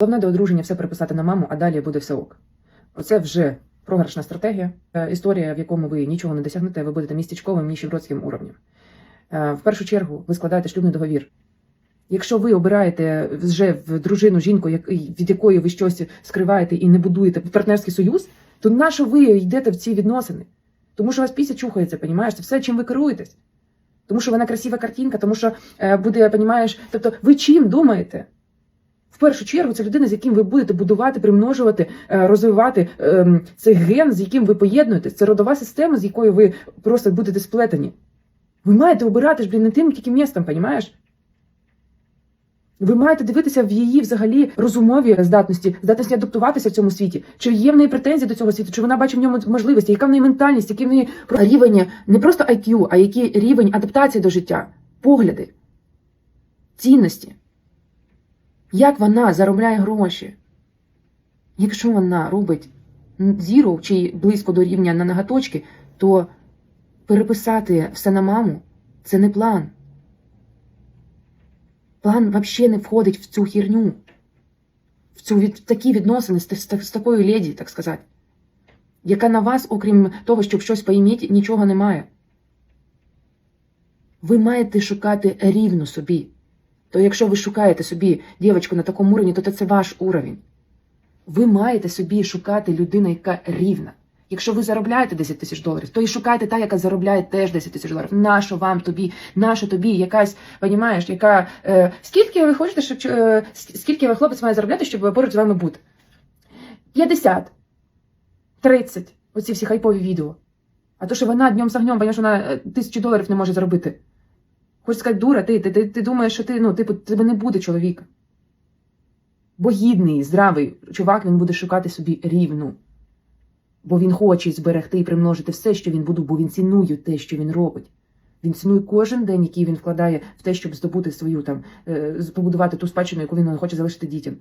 Головне до одруження все переписати на маму, а далі буде все ок. Оце вже програшна стратегія, е, історія, в якому ви нічого не досягнете, ви будете містечковим, ніщебродським уровнем. Е, В першу чергу ви складаєте шлюбний договір. Якщо ви обираєте вже в дружину жінку, від якої ви щось скриваєте і не будуєте партнерський союз, то на що ви йдете в ці відносини? Тому що у вас після чухається, понімаєш? Це все, чим ви керуєтесь. Тому що вона красива картинка, тому що е, буде, понімаєш, тобто ви чим думаєте? В першу чергу це людина, з яким ви будете будувати, примножувати, е, розвивати ем, цей ген, з яким ви поєднуєтесь. Це родова система, з якою ви просто будете сплетені. Ви маєте обирати ж, блін, не тим тільки містом, понімаєш? Ви маєте дивитися в її взагалі розумові здатності, здатності адаптуватися в цьому світі. Чи є в неї претензії до цього світу, чи вона бачить в ньому можливості, яка в неї ментальність, який в неї рівень не просто IQ, а який рівень адаптації до життя, погляди, цінності. Як вона заробляє гроші? Якщо вона робить зіру чи близько до рівня на ноготочки, то переписати все на маму це не план. План взагалі не входить в цю херню, в цю в такі відносини з, з, з такою леді, так сказати, яка на вас, окрім того, щоб щось поіміти, нічого не має. Ви маєте шукати рівну собі. То якщо ви шукаєте собі дівчинку на такому уровні, то це ваш уровень. Ви маєте собі шукати людину, яка рівна. Якщо ви заробляєте 10 тисяч доларів, то і шукайте та, яка заробляє теж 10 тисяч доларів. Нащо вам тобі, нащо тобі якась, понімаєш, яка е, скільки ви хочете, щоб е, скільки ви хлопець має заробляти, щоб поруч з вами бути? 50, 30, оці всі хайпові відео. А то, що вона днем з огнем, вона е, тисячу доларів не може заробити. Хочу сказати, дура, ти, ти, ти, ти думаєш, що ти, ну, типу, тебе не буде чоловіка. Бо гідний, здравий чувак, він буде шукати собі рівну. Бо він хоче зберегти і примножити все, що він буде, бо він цінує те, що він робить. Він цінує кожен день, який він вкладає в те, щоб здобути свою там, е, побудувати ту спадщину, яку він хоче залишити дітям.